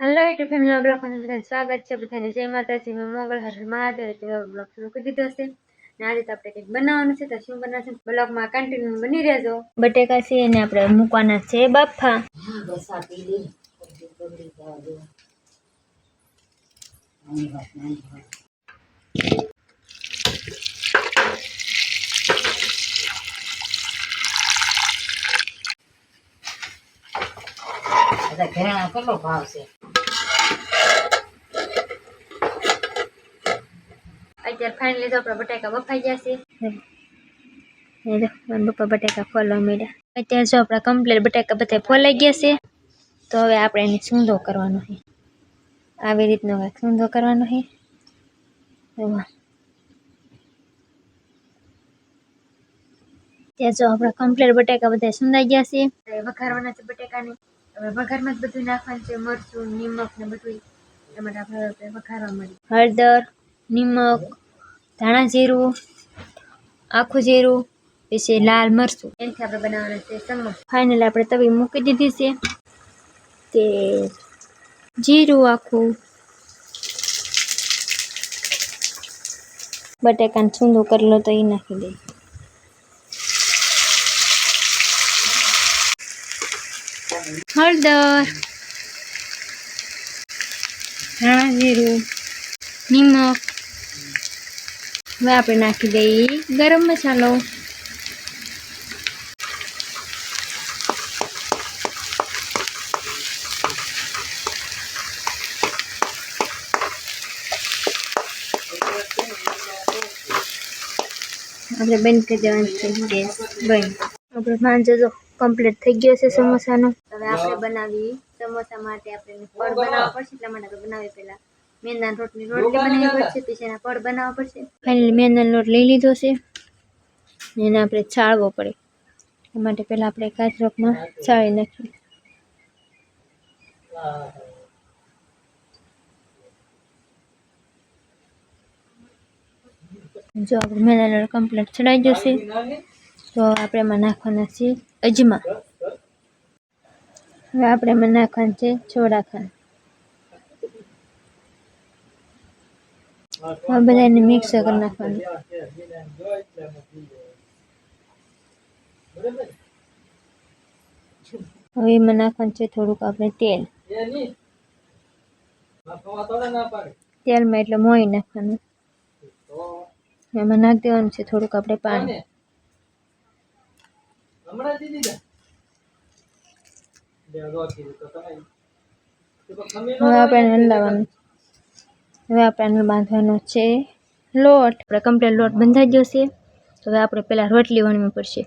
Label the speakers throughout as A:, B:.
A: Hello YouTube family બ્લોગમાં બધાને સ્વાગત છે બધાને જય માતાજી મેં મોગલ હર મહાદેવ બ્લોગ શરૂ કરી દીધો છે ને આજે તો આપણે કંઈક બનાવવાનું છે તો શું બનાવશે બ્લોગમાં કન્ટિન્યુ બની રહેજો બટેકા છે એને આપણે મૂકવાના છે બાફા
B: ઘરેણા કેટલો ભાવ છે
A: અત્યારે ફાઇનલી તો આપણા બટાકા બફાઈ જશે. બટાકા ફોલવા માંડ્યા. અત્યારે જો આપણા કમ્પ્લીટ બટાકા બધા ફોલાઈ ગયા છે તો હવે આપણે એને સૂંધો કરવાનો છે. આવી રીતનો કંઈક સૂંધો કરવાનો છે. ત્યાં જો આપણા કમ્પ્લીટ બટાકા બધા સૂંધાઈ ગયા છે. વઘારવાના છે બટાકાને. હવે વઘારમાં જ બધું નાખવાનું છે મરચું નિમક ને બધું એ માટે આપણે વઘારવા મળી હળદર નિમક ધાણા જીરું, આખું જીરું, પછી લાલ મરચું. એનાથી આપણે બનાવવાના છે સમોસા. ફાઇનલ આપણે તવી મૂકી દીધી છે. તે જીરું આખું, બટેકાને છૂંદો કરેલો તો એ નાખી દઈએ. હળદર, ધાણા જીરું, નિમક હવે આપણે નાખી દઈએ ગરમ મસાલો. આપણે બંધ કરી દેવાનું છે ગેસ. બંધ. આપણે માંજો જો કમ્પ્લીટ થઈ ગયો છે સમોસાનો. હવે આપણે બનાવી સમોસા માટે આપણે ફળ બનાવવા પડશે એટલા માટે આપણે બનાવી પહેલા. મેંદાના રોટની રોટલી બનાવવી પડશે પછી એના પડ બનાવવા પડશે. ફાઇનલી મેંદાનો લોટ લઈ લીધો છે. એને આપણે છાળવો પડે. એ માટે પહેલાં આપણે કાચરોકમાં છાળી નાખીએ. જો આપણે મેંદાનો લોટ કમ્પ્લીટ છડાઈ જશે. તો આપણે એમાં નાખવાના છે અજમા. હવે આપણે એમાં નાખવાનું છે છોડા ખાંડ. હવે બધાને મિક્સ કરી નાખવાનું. હવે એમાં નાખવાનું છે થોડુંક આપણે તેલ. તેલમાં એટલે મોઈ નાખવાનું. એમાં નાખી દેવાનું છે થોડુંક આપણે પાણી. હવે આપણે હલાવવાનું હવે આપણે બાંધવાનો છે લોટ. આપણે કમ્પ્લેટ લોટ બંધાઈ ગયો છે. તો હવે આપણે પહેલાં રોટલી વણવી પડશે.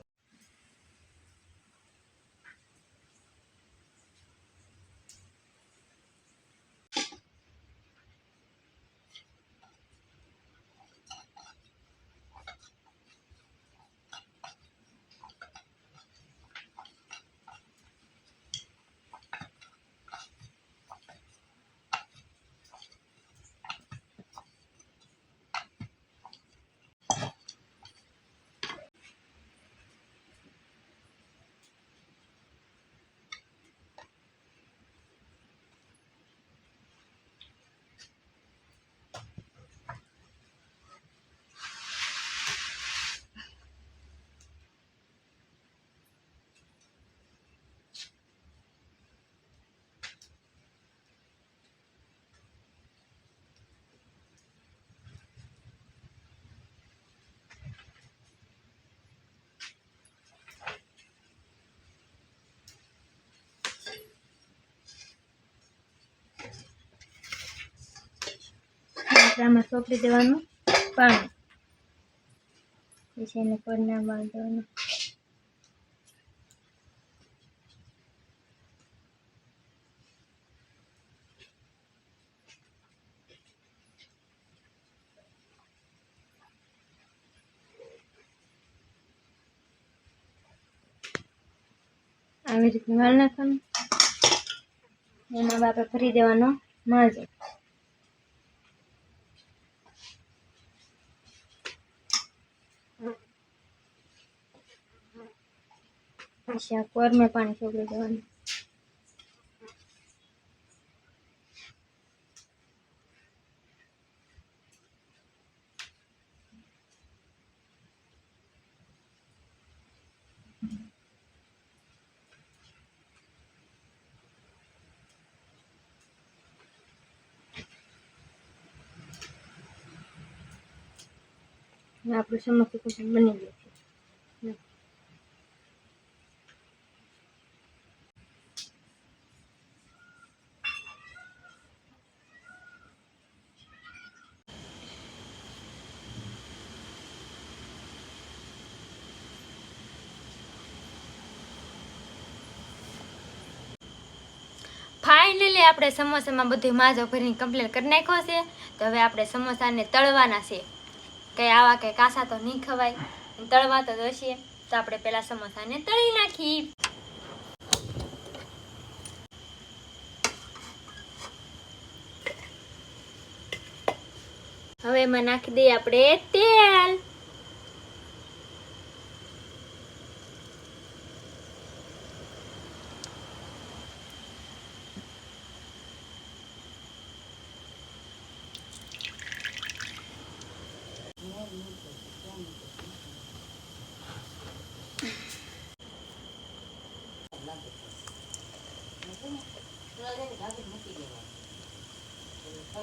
A: આપણે આમાં દેવાનું પાણી. પછી એને પડના બાંધવાનું. આવી રીતે વાળ નાખવાનું. એમાં આપણે ફરી દેવાનો માજો. hacia cuerno me pareció que se van. La próxima que se me ha finally આપણે સમોસામાં બધું માજો ભરીને કમ્પ્લીટ કરી નાખ્યો છે. તો હવે આપણે સમોસાને તળવાના છે. કંઈ આવા કંઈ કાસા તો નહીં ખવાય. તળવા તો દોશીએ તો આપણે પહેલાં સમોસાને તળી નાખીએ. હવે એમાં નાખી દઈએ આપણે તેલ.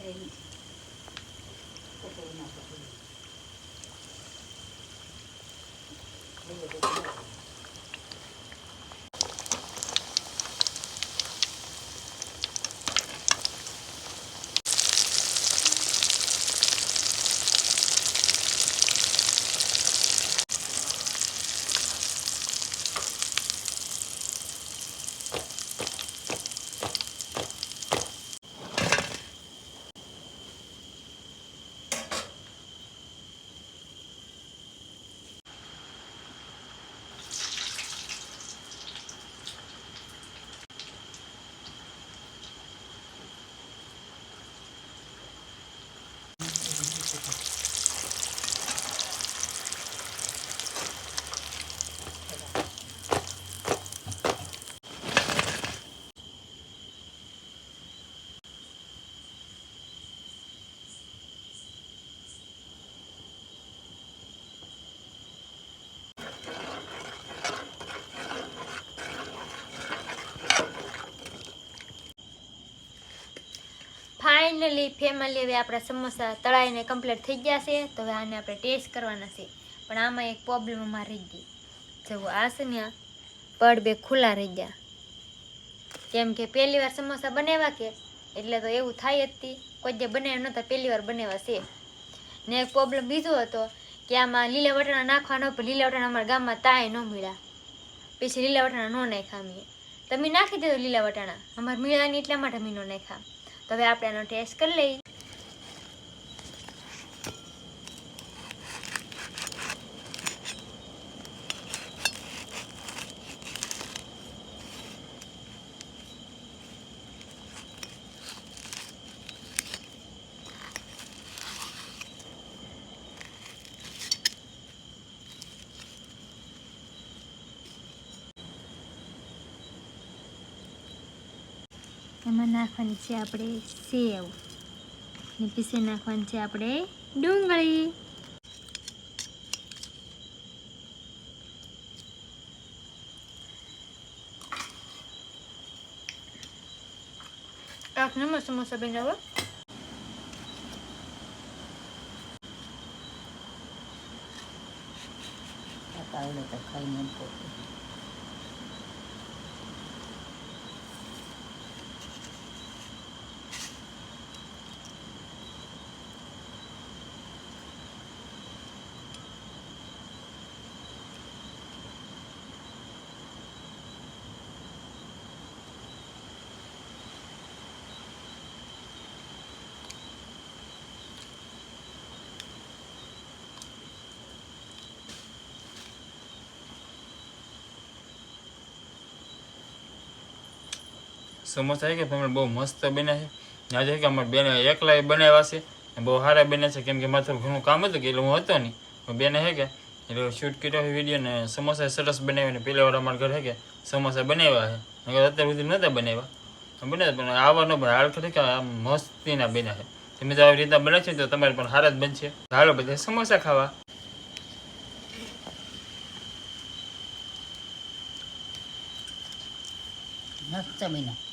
A: rin. ફાઇનલી ફેમિલી હવે આપણા સમોસા તળાઈને કમ્પ્લીટ થઈ ગયા છે, તો હવે આને આપણે ટેસ્ટ કરવાના છે. પણ આમાં એક પ્રોબ્લેમ અમારે રહી ગઈ. જુઓ, આ છે ને પડ બે ખુલ્લા રહી ગયા. કેમ કે પહેલી વાર સમોસા બનાવ્યા કે, એટલે તો એવું થાય જ હતી કોઈ જે બનાવ્યા નહોતા, પહેલી વાર બનાવ્યા છે. ને એક પ્રોબ્લેમ બીજો હતો કે આમાં લીલા વટાણા નાખવાનો પણ લીલા વટાણા અમારા ગામમાં તાય ન મળ્યા. પછી લીલા વટાણા ન નાખ્યા અમે. તમે નાખી દીધો લીલા વટાણા. અમારે મળ્યા એટલા માટે અમે ન નાખ્યા. તો હવે આપણે આનો ટેસ્ટ કરી લઈએ. એમાં નાખવાની છે આપણે સેવ. ને પીસી નાખવાની છે આપણે ડુંગળી. એક નંબર સમોસા બનાવો.
B: આવડે તો ખાઈને
C: સમોસા કે તમે બહુ મસ્ત બન્યા છે. આજે કે અમારે બેને એકલા બનાવ્યા છે બહુ સારા બન્યા છે. કેમ કે મારે ઘણું કામ હતું કે એટલે હું હતો નહીં. પણ બેને હે કે, એટલે શૂટ કર્યો છે વીડિયો ને સમોસા સરસ બનાવ્યા ને પહેલા વાર અમારા ઘરે કે સમોસા બનાવ્યા છે. અત્યારે સુધી નહોતા બનાવ્યા. બનાવ્યા પણ આવવાનો પણ હાલ ખરી કે આમ મસ્તીના બન્યા છે. તમે જો આવી રીતના બનાવશો તો તમારે પણ સારા જ બનશે. હાલો બધા સમોસા ખાવા.
B: મસ્ત બન્યા.